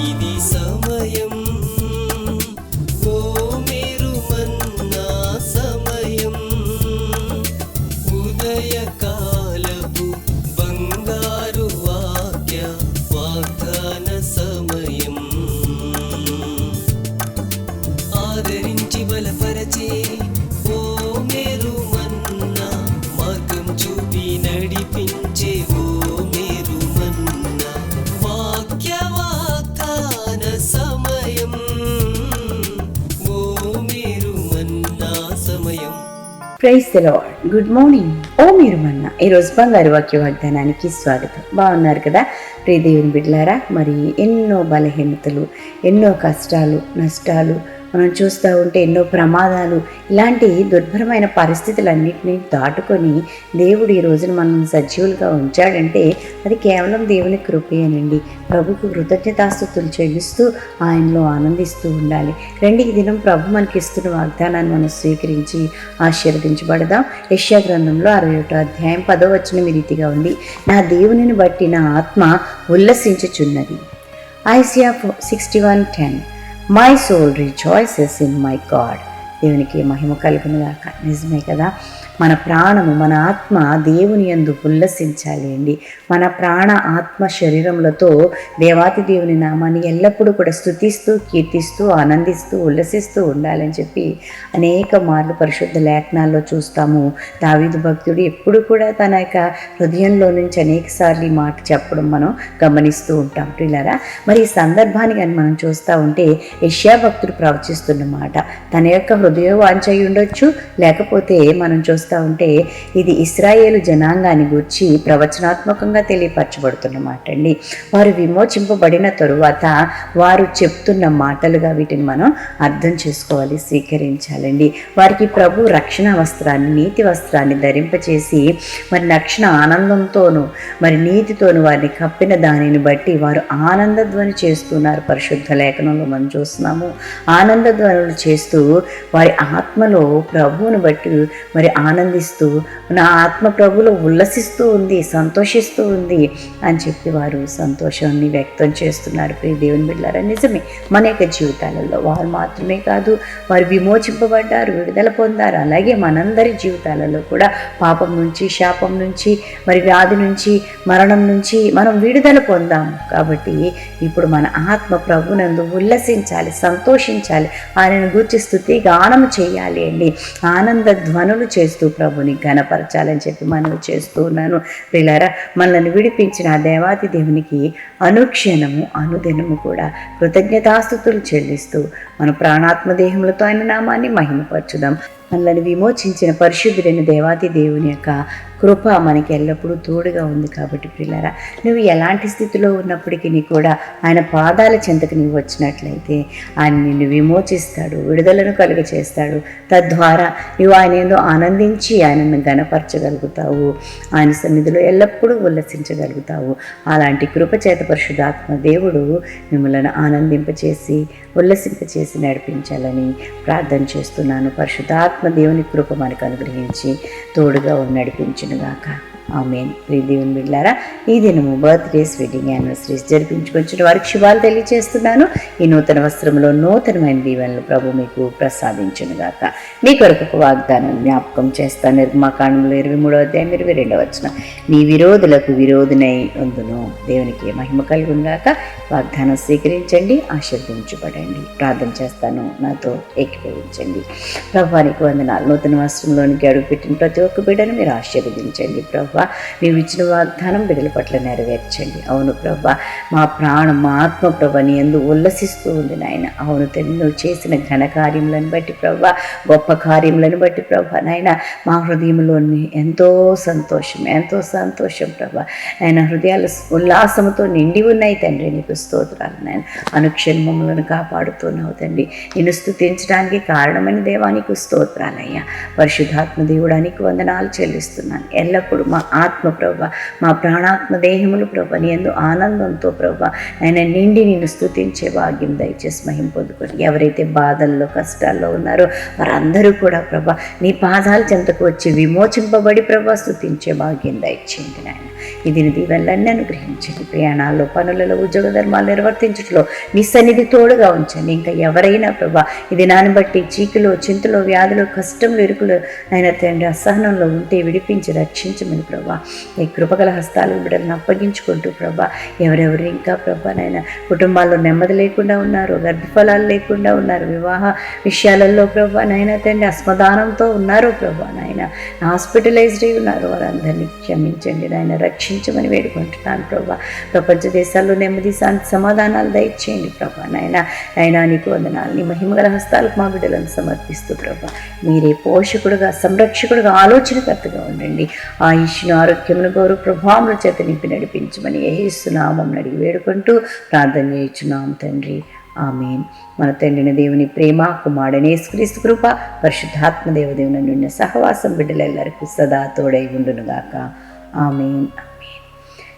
ఇది సమయం ఓ మీరు మన్నా సమయం. ఉదయకాలపు బంగారు వాక్య వాగ్దాన సమయం. ఆదరించి బలపరచే ఓ మేరు ప్రైస్ గుడ్ మార్నింగ్. ఓ మీరు మన్న ఈరోజు బంగారు వాక్య వాగ్దానానికి స్వాగతం. బాగున్నారు కదా? ప్రియ దేవుని మరి ఎన్నో బలహీనతలు ఎన్నో కష్టాలు నష్టాలు మనం చూస్తూ ఉంటే ఎన్నో ప్రమాదాలు ఇలాంటి దుర్భరమైన పరిస్థితులన్నింటినీ దాటుకొని దేవుడు ఈ రోజున మనం సజీవులుగా ఉంచాడంటే అది కేవలం దేవుని కృపయేనండి. ప్రభుకు కృతజ్ఞతాస్థుతులు చెల్లిస్తూ ఆయనలో ఆనందిస్తూ ఉండాలి. రెండు ఈ దినం ప్రభు మనకి ఇస్తున్న వాగ్దానాన్ని మనం స్వీకరించి ఆశీర్వదించబడదాం. యశ్యా గ్రంథంలో అరవై ఒకటో అధ్యాయం పదో వచ్చిన రీతిగా ఉంది. నా దేవునిని బట్టి నా ఆత్మ ఉల్లసించుచున్నది. Isaiah sixty one ten. My soul rejoices in my God దేవునికి మహిమ కలుగునుగాక. నిజమే కదా? మన ప్రాణము మన ఆత్మ దేవుని యందు ఉల్లసించాలి అండి మన ప్రాణ ఆత్మ శరీరములతో దేవాతి దేవుని నామాన్ని ఎల్లప్పుడూ కూడా స్థుతిస్తూ కీర్తిస్తూ ఆనందిస్తూ ఉల్లసిస్తూ ఉండాలని చెప్పి అనేక మార్లు పరిశుద్ధ లేఖనాల్లో చూస్తాము. దావిదు భక్తుడు ఎప్పుడు కూడా తన యొక్క హృదయంలో నుంచి అనేక సార్లు ఈ మాట చెప్పడం మనం గమనిస్తూ ఉంటాం. ప్రిలారా మరి ఈ సందర్భాన్ని కానీ మనం చూస్తూ ఉంటే యష్యా భక్తుడు ప్రవచిస్తున్నమాట తన యొక్క హృదయ వాంఛయి ఉండొచ్చు లేకపోతే మనం చూస్తాం ఉంటే ఇది ఇస్రాయేలు జనాంగాన్ని గూర్చి ప్రవచనాత్మకంగా తెలియపరచబడుతున్న మాట అండి వారు విమోచింపబడిన తరువాత వారు చెప్తున్న మాటలుగా వీటిని మనం అర్థం చేసుకోవాలి స్వీకరించాలండి. వారికి ప్రభు రక్షణ వస్త్రాన్ని నీతి వస్త్రాన్ని ధరింపచేసి మరి రక్షణ ఆనందంతోనూ మరి నీతితోను వారిని కప్పిన దానిని బట్టి వారు ఆనందధ్వని చేస్తున్నారు. పరిశుద్ధ లేఖనంలో మనం చూస్తున్నాము. ఆనందధ్వనులు చేస్తూ వారి ఆత్మలో ప్రభువును బట్టి మరి ఆనందిస్తూ నా ఆత్మ ప్రభులు ఉల్లసిస్తూ ఉంది సంతోషిస్తూ ఉంది అని చెప్పి వారు సంతోషాన్ని వ్యక్తం చేస్తున్నారు. ప్రియ దేవుని బిడ్డారా నిజమే మన యొక్క జీవితాలలో వారు మాత్రమే కాదు వారు విమోచింపబడ్డారు విడుదల పొందారు. అలాగే మనందరి జీవితాలలో కూడా పాపం నుంచి శాపం నుంచి మరి వ్యాధి నుంచి మరణం నుంచి మనం విడుదల పొందాము. కాబట్టి ఇప్పుడు మన ఆత్మ ప్రభునందు ఉల్లసించాలి సంతోషించాలి. ఆయనను గూర్చి స్థుతి గానం చేయాలి అండి. ఆనంద ధ్వనులు చేస్తూ ప్రభుని ఘనపరచాలని చెప్పి మనవి చేస్తూ ఉన్నాను. పిల్లరా మనల్ని విడిపించిన ఆ దేవాది దేవునికి అనుక్షణము అనుదినము కూడా కృతజ్ఞతాస్థుతులు చెల్లిస్తూ మన ప్రాణాత్మ దేహములతో ఆయన నామాన్ని మహిమపరచుదాం. మనల్ని విమోచించిన పరిశుద్ధుడైన దేవాది దేవుని యొక్క కృప మనకి ఎల్లప్పుడూ తోడుగా ఉంది కాబట్టి పిల్లరా నువ్వు ఎలాంటి స్థితిలో ఉన్నప్పటికీ కూడా ఆయన పాదాల చెంతకు నువ్వు వచ్చినట్లయితే ఆయన నిన్ను విమోచిస్తాడు విడుదలను కలుగ చేస్తాడు తద్వారా నువ్వు ఆయన ఏదో ఆనందించి ఆయనను గణపరచగలుగుతావు ఆయన సన్నిధిలో ఎల్లప్పుడూ ఉల్లసించగలుగుతావు. అలాంటి కృపచేత పరిశుద్ధాత్మ దేవుడు మిమ్మల్ని ఆనందింపచేసి ఉల్లసింపచేసి నడిపించాలని ప్రార్థన చేస్తున్నాను. పరిశుద్ధాత్మ దేవుని కృప మనకు అనుగ్రహించి తోడుగా ఉన్న నడిపించునుగాక. ఆమెన్. ప్రియ దేవుని బిడ్డారా ఈ దినము బర్త్డేస్ వెడ్డింగ్ యానివర్సరీస్ జరిపించుకొచ్చిన వారికి శుభాలు తెలియజేస్తున్నాను ఈ నూతన వస్త్రంలో నూతనమైన దీవెనలు ప్రభు మీకు ప్రసాదించునుగాక. మీ కొరకు ఒక వాగ్దానం జ్ఞాపకం చేస్తాను నిర్మాకాండంలో ఇరవై మూడవ అధ్యాయం ఇరవై రెండవ వచ్చిన నీ విరోధులకు విరోధునై ఉందును దేవునికి మహిమ కలుగునుగాక. వాగ్దానం స్వీకరించండి ఆశీర్వదించబడండి. ప్రార్థన చేస్తాను నాతో ఏకీభవించండి. ప్రభానికి వందనాలు. నూతన వస్త్రంలోనికి అడుగుపెట్టిన ప్రతి ఒక్క బిడ్డను మీరు ఆశీర్వదించండి. ప్రభు నీవు ఇచ్చిన వాగ్దానం బిడ్డల పట్ల నెరవేర్చండి. అవును ప్రభా మా ప్రాణం మా ఆత్మ ప్రభ నీ ఎందు ఉల్లసిస్తూ ఉంది నాయన. అవును నువ్వు చేసిన ఘన కార్యములను బట్టి ప్రభా గొప్ప కార్యములను బట్టి ప్రభా నాయన మా హృదయంలోని ఎంతో సంతోషం ఎంతో సంతోషం ప్రభా. ఆయన హృదయాలు ఉల్లాసంతో నిండి ఉన్నాయి తండ్రి నీకు స్తోత్రాలు నాయన. అనుక్షణ కాపాడుతున్నావు తండ్రి. నిన్ను స్థుతించడానికి కారణమైన దేవానికి స్తోత్రాలయ్యా. పరిశుద్ధాత్మ దేవుడానికి వందనాలు చెల్లిస్తున్నాను. ఎల్లప్పుడూ మా ఆత్మ ప్రభ మా ప్రాణాత్మ దేహములు ప్రభ నీ ఎందు ఆనందంతో ప్రభ ఆయన నిండి నేను స్థుతించే భాగ్యం దయచేసి మహిం ఎవరైతే బాధల్లో కష్టాల్లో ఉన్నారో వారందరూ కూడా ప్రభ నీ పాదాల చెంతకు వచ్చి విమోచింపబడి ప్రభ స్థుతించే భాగ్యం దయచేయండి నాయన. ఇది దిన దీవెనలన్నీ అనుగ్రహించండి. ప్రయాణాల్లో పనులలో ఉద్యోగ ధర్మాలు నిర్వర్తించట్లో నీ సన్నిధి తోడుగా ఉంచండి. ఇంకా ఎవరైనా ప్రభా ఈ దినాన్ని బట్టి చీకులో చింతలో వ్యాధులు కష్టములు ఇరుకులు అయిన తండ్రి అసహనంలో ఉంటే విడిపించి రక్షించమని ప్రభా ఈ కృపగల హస్తాలు బిడ్డలను అప్పగించుకుంటూ ప్రభా ఎవరెవరు ఇంకా ప్రభా నాయన కుటుంబాల్లో నెమ్మది లేకుండా ఉన్నారు గర్భఫలాలు లేకుండా ఉన్నారు వివాహ విషయాలలో ప్రభా నాయన తండ్రి అస్మదానంతో ఉన్నారు ప్రభా నాయన. హాస్పిటలైజ్డ్ ఉన్నారు. వారందరినీ క్షమించండి నాయన. దర్శించమని వేడుకుంటున్నాను ప్రభా. ప్రపంచ దేశాల్లో నెమ్మది శాంతి సమాధానాలు దయచేయండి ప్రభా. నాయన నాయనా నీకు వందనాలు. నీ మహిమగల హస్తాలకు మా బిడ్డలను సమర్పిస్తూ ప్రభా. మీరే పోషకుడుగా సంరక్షకుడుగా ఆలోచనకర్తగా ఉండండి. ఆయుష్ను ఆరోగ్యమును గౌరవ ప్రభావముల చేత నింపి నడిపించమని ఏసునామం అడిగి వేడుకుంటూ ప్రార్థన చేయించున్నాం తండ్రి. ఆమెన్. మన తండ్రిని దేవుని ప్రేమ కుమారుడనే యేసుక్రీస్తు కృప పరిశుద్ధాత్మ దేవదేవుని నుండి సహవాసం బిడ్డలెల్లరికీ సదా తోడై ఉండునుగాక. Amen.